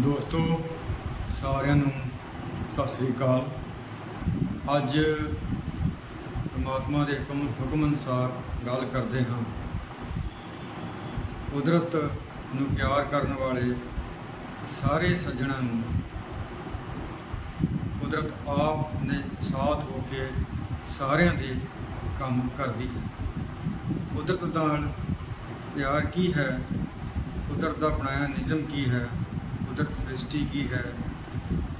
ਦੋਸਤੋ, ਸਾਰਿਆਂ ਨੂੰ ਸਤਿ ਸ੍ਰੀ ਅਕਾਲ। ਅੱਜ ਪਰਮਾਤਮਾ ਦੇ ਹੁਕਮ ਹੁਕਮ ਅਨੁਸਾਰ ਗੱਲ ਕਰਦੇ ਹਾਂ। ਕੁਦਰਤ ਨੂੰ ਪਿਆਰ ਕਰਨ ਵਾਲੇ ਸਾਰੇ ਸੱਜਣਾਂ ਨੂੰ ਕੁਦਰਤ ਆਪ ਨੇ ਸਾਥ ਹੋ ਕੇ ਸਾਰਿਆਂ ਦੇ ਕੰਮ ਕਰਦੀ ਹੈ। ਕੁਦਰਤ ਦਾ ਪਿਆਰ ਕੀ ਹੈ? ਕੁਦਰਤ ਦਾ ਬਣਾਇਆ ਨਿਯਮ ਕੀ ਹੈ? ਕੁਦਰਤ ਸ੍ਰਿਸ਼ਟੀ ਕੀ ਹੈ?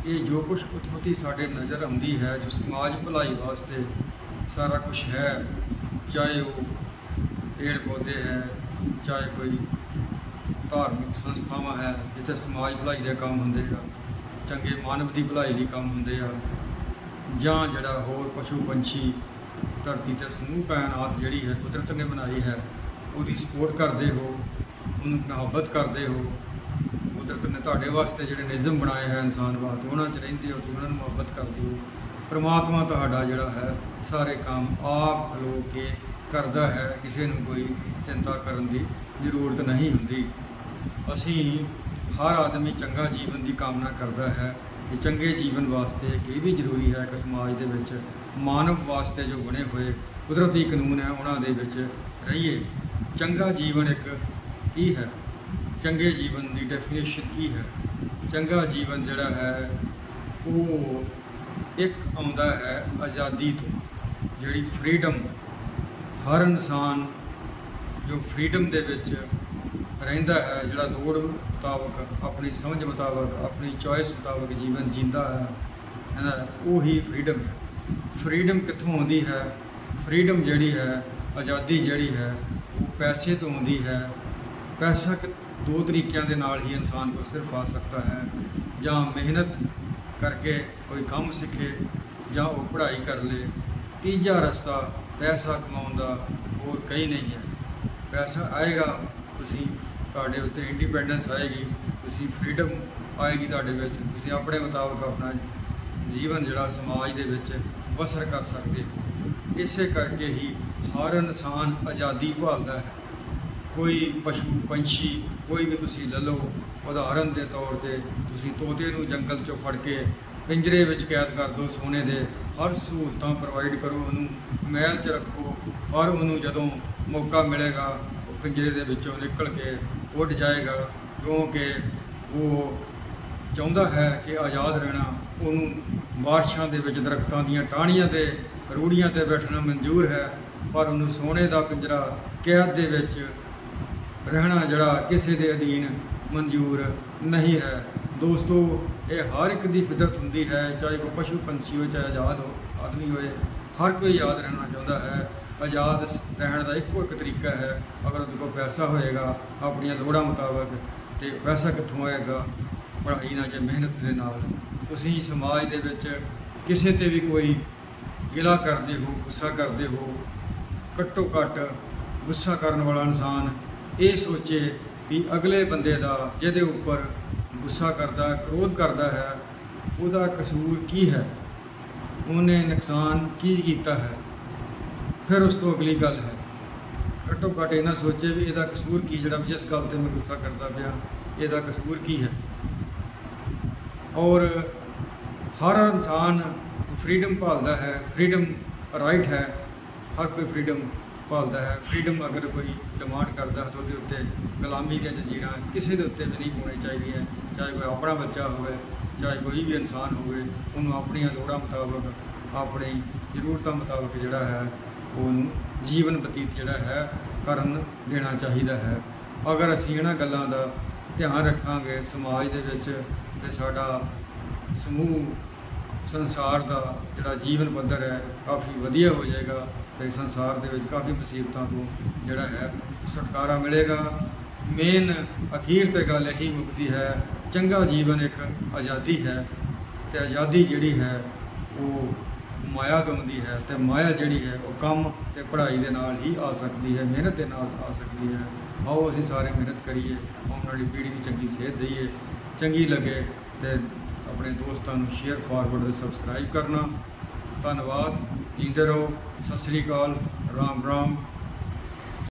ਇਹ ਜੋ ਕੁਝ ਉਤਪਤੀ ਸਾਡੇ ਨਜ਼ਰ ਆਉਂਦੀ ਹੈ, ਜੋ ਸਮਾਜ ਭਲਾਈ ਵਾਸਤੇ ਸਾਰਾ ਕੁਝ ਹੈ, ਚਾਹੇ ਉਹ ਪੇੜ ਪੌਦੇ ਹੈ, ਚਾਹੇ ਕੋਈ ਧਾਰਮਿਕ ਸੰਸਥਾਵਾਂ ਹੈ, ਜਿੱਥੇ ਸਮਾਜ ਭਲਾਈ ਦੇ ਕੰਮ ਹੁੰਦੇ ਆ, ਚੰਗੇ ਮਾਨਵ ਦੀ ਭਲਾਈ ਲਈ ਕੰਮ ਹੁੰਦੇ ਆ, ਜਾਂ ਜਿਹੜਾ ਹੋਰ ਪਸ਼ੂ ਪੰਛੀ, ਧਰਤੀ ਤੇ ਸਮੂਹ ਕਾਇਨਾਤ ਜਿਹੜੀ ਹੈ ਕੁਦਰਤ ਨੇ ਬਣਾਈ ਹੈ, ਉਹਦੀ ਸਪੋਰਟ ਕਰਦੇ ਹੋ, ਉਹਨੂੰ ਮੁਹੱਬਤ ਕਰਦੇ ਹੋ ਕੁਦਰਤ ਨੇ ਤੁਹਾਡੇ ਵਾਸਤੇ ਜਿਹੜੇ ਨਿਯਮ ਬਣਾਏ ਹੈ ਇਨਸਾਨ ਵਾਸਤੇ, ਉਹਨਾਂ 'ਚ ਰਹਿੰਦੇ ਹੋ, ਤੁਸੀਂ ਉਹਨਾਂ ਨੂੰ ਮੁਹੱਬਤ ਕਰਦੇ ਹੋ। ਪਰਮਾਤਮਾ ਤੁਹਾਡਾ ਜਿਹੜਾ ਹੈ, ਸਾਰੇ ਕੰਮ ਆਪ ਖਲੋ ਕੇ ਕਰਦਾ ਹੈ, ਕਿਸੇ ਨੂੰ ਕੋਈ ਚਿੰਤਾ ਕਰਨ ਦੀ ਜ਼ਰੂਰਤ ਨਹੀਂ ਹੁੰਦੀ। ਅਸੀਂ ਹਰ ਆਦਮੀ ਚੰਗਾ ਜੀਵਨ ਦੀ ਕਾਮਨਾ ਕਰਦਾ ਹੈ ਕਿ ਚੰਗੇ ਜੀਵਨ ਵਾਸਤੇ ਇਹ ਵੀ ਜ਼ਰੂਰੀ ਹੈ ਕਿ ਸਮਾਜ ਦੇ ਵਿੱਚ ਮਾਨਵ ਵਾਸਤੇ ਜੋ ਬਣੇ ਹੋਏ ਕੁਦਰਤੀ ਕਾਨੂੰਨ ਹੈ, ਉਹਨਾਂ ਦੇ ਵਿੱਚ ਰਹੀਏ। ਚੰਗਾ ਜੀਵਨ ਇੱਕ ਕੀ ਹੈ? ਚੰਗੇ ਜੀਵਨ ਦੀ ਡੈਫੀਨੇਸ਼ਨ ਕੀ ਹੈ? ਚੰਗਾ ਜੀਵਨ ਜਿਹੜਾ ਹੈ, ਉਹ ਇੱਕ ਆਉਂਦਾ ਹੈ ਆਜ਼ਾਦੀ ਤੋਂ, ਜਿਹੜੀ ਫਰੀडम ਹਰ ਇਨਸਾਨ ਜੋ ਫਰੀडम ਦੇ ਵਿੱਚ ਰਹਿੰਦਾ ਹੈ, ਜਿਹੜਾ ਲੋੜ ਮੁਤਾਬਕ, ਆਪਣੀ ਸਮਝ ਮੁਤਾਬਕ, ਆਪਣੀ ਚੋਇਸ ਮੁਤਾਬਕ ਜੀਵਨ ਜੀਂਦਾ ਹੈ ਹੈਨਾ ਉਹ ਹੀ ਫਰੀडम ਹੈ। ਫਰੀडम ਕਿੱਥੋਂ ਆਉਂਦੀ ਹੈ? ਫਰੀडम ਜਿਹੜੀ ਹੈ, ਆਜ਼ਾਦੀ ਜਿਹੜੀ ਹੈ, ਉਹ ਪੈਸੇ ਤੋਂ ਆਉਂਦੀ ਹੈ। ਪੈਸਾ ਦੋ ਤਰੀਕਿਆਂ ਦੇ ਨਾਲ ਹੀ ਇਨਸਾਨ ਕੋ ਸਿਰਫ ਆ ਸਕਦਾ ਹੈ। ਜਾਂ ਮਿਹਨਤ ਕਰਕੇ ਕੋਈ ਕੰਮ ਸਿੱਖੇ, ਜਾਂ ਉਹ ਪੜ੍ਹਾਈ ਕਰ ਲੇ। ਤੀਜਾ ਰਸਤਾ ਪੈਸਾ ਕਮਾਉਣ ਦਾ ਹੋਰ ਕਈ ਨਹੀਂ ਹੈ। ਪੈਸਾ ਆਏਗਾ, ਤੁਸੀਂ ਤੁਹਾਡੇ ਉੱਤੇ ਇੰਡੀਪੈਂਡੈਂਸ ਆਏਗੀ, ਤੁਸੀਂ ਫਰੀडम ਆਏਗੀ ਤੁਹਾਡੇ ਵਿੱਚ। ਤੁਸੀਂ ਆਪਣੇ ਮੁਤਾਬਕ ਆਪਣਾ ਜੀਵਨ ਜਿਹੜਾ ਸਮਾਜ ਦੇ ਵਿੱਚ ਬਸਰ ਕਰ ਸਕਦੇ ਹੋ। ਇਸੇ ਕਰਕੇ ਹੀ ਹਰ ਇਨਸਾਨ ਆਜ਼ਾਦੀ ਭਾਲਦਾ ਹੈ। ਕੋਈ ਪਸ਼ੂ, ਪੰਛੀ, ਕੋਈ ਵੀ ਤੁਸੀਂ ਲੈ ਲਓ, ਉਦਾਹਰਨ ਦੇ ਤੌਰ ਤੇ ਤੁਸੀਂ ਤੋਤੇ ਨੂੰ ਜੰਗਲ ਚੋਂ ਫੜ ਕੇ ਪਿੰਜਰੇ ਵਿੱਚ ਕੈਦ ਕਰ ਦਿਓ ਸੋਨੇ ਦੇ, ਹਰ ਸਹੂਲਤਾਂ ਪ੍ਰੋਵਾਈਡ ਕਰੋ ਉਹਨੂੰ, ਮਹਿਲ 'ਚ ਰੱਖੋ ਔਰ ਉਹਨੂੰ ਜਦੋਂ ਮੌਕਾ ਮਿਲੇਗਾ, ਉਹ ਪਿੰਜਰੇ ਦੇ ਵਿੱਚੋਂ ਨਿਕਲ ਕੇ ਉੱਡ ਜਾਏਗਾ, ਕਿਉਂਕਿ ਉਹ ਚਾਹੁੰਦਾ ਹੈ ਕਿ ਆਜ਼ਾਦ ਰਹਿਣਾ, ਉਹਨੂੰ ਬਾਰਿਸ਼ਾਂ ਦੇ ਵਿੱਚ, ਦਰਖਤਾਂ ਦੀਆਂ ਟਾਹਣੀਆਂ ਤੇ, ਰੂੜੀਆਂ ਤੇ ਬੈਠਣਾ ਮਨਜ਼ੂਰ ਹੈ, ਪਰ ਉਹਨੂੰ ਸੋਨੇ ਦਾ ਪਿੰਜਰਾ ਕੈਦ ਦੇ ਵਿੱਚ ਰਹਿਣਾ ਜਿਹੜਾ ਕਿਸੇ ਦੇ ਅਧੀਨ ਮਨਜ਼ੂਰ ਨਹੀਂ ਹੈ। ਦੋਸਤੋ, ਇਹ ਹਰ ਇੱਕ ਦੀ ਫਿਤਰਤ ਹੁੰਦੀ ਹੈ, ਚਾਹੇ ਕੋਈ ਪਸ਼ੂ ਪੰਛੀ ਹੋਵੇ ਚਾਹੇ ਆਜ਼ਾਦ ਹੋ ਆਦਮੀ ਹੋਵੇ ਹਰ ਕੋਈ ਆਜ਼ਾਦ ਰਹਿਣਾ ਚਾਹੁੰਦਾ ਹੈ। ਆਜ਼ਾਦ ਰਹਿਣ ਦਾ ਇੱਕੋ ਇੱਕ ਤਰੀਕਾ ਹੈ। ਅਗਰ ਉਹਦੇ ਕੋਲ ਪੈਸਾ ਹੋਏਗਾ, ਆਪਣੀਆਂ ਲੋੜਾਂ ਮੁਤਾਬਕ, ਤੇ ਪੈਸਾ ਕਿੱਥੋਂ ਆਏਗਾ? ਪੜ੍ਹਾਈ ਨਾਲ ਜਾਂ ਮਿਹਨਤ ਦੇ ਨਾਲ। ਤੁਸੀਂ ਸਮਾਜ ਦੇ ਵਿੱਚ ਕਿਸੇ ਤੇ ਵੀ ਕੋਈ ਗਿਲਾ ਕਰਦੇ ਹੋ, ਗੁੱਸਾ ਕਰਦੇ ਹੋ, ਘੱਟੋ ਘੱਟ ਗੁੱਸਾ ਕਰਨ ਵਾਲਾ ਇਨਸਾਨ ਇਹ ਸੋਚੇ ਕਿ ਅਗਲੇ ਬੰਦੇ ਦਾ ਜਿਹਦੇ ਉੱਪਰ ਗੁੱਸਾ ਕਰਦਾ, ਕ੍ਰੋਧ ਕਰਦਾ ਹੈ, ਉਹਦਾ ਕਸੂਰ ਕੀ ਹੈ? ਉਹਨੇ ਨੁਕਸਾਨ ਕੀ ਕੀਤਾ ਹੈ? ਫਿਰ ਉਸ ਤੋਂ ਅਗਲੀ ਗੱਲ ਹੈ। ਘੱਟੋ ਘੱਟ ਇਹਨਾਂ ਸੋਚੇ ਵੀ ਇਹਦਾ ਕਸੂਰ ਕੀ, ਜਿਹੜਾ ਵੀ ਜਿਸ ਗੱਲ ਤੇ ਮੈਂ ਗੁੱਸਾ ਕਰਦਾ ਪਿਆ, ਇਹਦਾ ਕਸੂਰ ਕੀ ਹੈ? ਔਰ ਹਰ ਇਨਸਾਨ ਫਰੀडम ਭਾਲਦਾ ਹੈ ਫਰੀडम ਰਾਈਟ ਹੈ, ਹਰ ਕੋਈ ਫਰੀडम ਭਾਲਦਾ ਹੈ ਫਰੀडम ਅਗਰ ਕੋਈ ਡਿਮਾਂਡ ਕਰਦਾ ਹੈ ਤਾਂ ਉਹਦੇ ਉੱਤੇ ਗੁਲਾਮੀ ਦੀਆਂ ਜੰਜੀਰਾਂ ਕਿਸੇ ਦੇ ਉੱਤੇ ਵੀ ਨਹੀਂ ਪਾਉਣੀ ਚਾਹੀਦੀਆਂ। ਚਾਹੇ ਕੋਈ ਆਪਣਾ ਬੱਚਾ ਹੋਵੇ, ਚਾਹੇ ਕੋਈ ਵੀ ਇਨਸਾਨ ਹੋਵੇ, ਉਹਨੂੰ ਆਪਣੀਆਂ ਲੋੜਾਂ ਮੁਤਾਬਕ, ਆਪਣੀ ਜ਼ਰੂਰਤਾਂ ਮੁਤਾਬਕ ਜਿਹੜਾ ਹੈ, ਉਹਨੂੰ ਜੀਵਨ ਬਤੀਤ ਜਿਹੜਾ ਹੈ, ਕਰਨ ਦੇਣਾ ਚਾਹੀਦਾ ਹੈ। ਅਗਰ ਅਸੀਂ ਇਹਨਾਂ ਗੱਲਾਂ ਦਾ ਧਿਆਨ ਰੱਖਾਂਗੇ ਸਮਾਜ ਦੇ ਵਿੱਚ ਤੇ ਸਾਡਾ ਸਮੂਹ ਸੰਸਾਰ ਦਾ ਜਿਹੜਾ ਜੀਵਨ ਪੱਧਰ ਹੈ, ਕਾਫੀ ਵਧੀਆ ਹੋ ਜਾਏਗਾ ਤੇ ਸੰਸਾਰ ਦੇ ਵਿੱਚ ਕਾਫੀ ਮੁਸੀਬਤਾਂ ਤੋਂ ਜਿਹੜਾ ਹੈ, ਛੁਟਕਾਰਾ ਮਿਲੇਗਾ। ਮੇਨ ਅਖੀਰ ਤੇ ਗੱਲ ਇਹੀ ਮੁੱਕਦੀ ਹੈ, ਚੰਗਾ ਜੀਵਨ ਇੱਕ ਆਜ਼ਾਦੀ ਹੈ ਤੇ ਆਜ਼ਾਦੀ ਜਿਹੜੀ ਹੈ, ਉਹ ਮਾਇਆ ਤੋਂ ਆਉਂਦੀ ਹੈ ਤੇ ਮਾਇਆ ਜਿਹੜੀ ਹੈ, ਉਹ ਕੰਮ ਤੇ ਪੜ੍ਹਾਈ ਦੇ ਨਾਲ ਹੀ ਆ ਸਕਦੀ ਹੈ, ਮਿਹਨਤ ਦੇ ਨਾਲ ਆ ਸਕਦੀ ਹੈ। ਆਓ ਅਸੀਂ ਸਾਰੇ ਮਿਹਨਤ ਕਰੀਏ, ਆਉਣ ਵਾਲੀ ਪੀੜ੍ਹੀ ਨੂੰ ਚੰਗੀ ਸੇਧ ਦਈਏ, ਚੰਗੀ ਲੱਗੇ ਤੇ ਆਪਣੇ ਦੋਸਤਾਂ ਨੂੰ ਸ਼ੇਅਰ ਫਾਰਵਰਡ ਤੇ ਸਬਸਕ੍ਰਾਈਬ ਕਰਨਾ। ਧੰਨਵਾਦ। ਜੀਂਦੇ ਰਹੋ। ਸਤਿ ਸ੍ਰੀ ਅਕਾਲ। ਰਾਮ ਰਾਮ।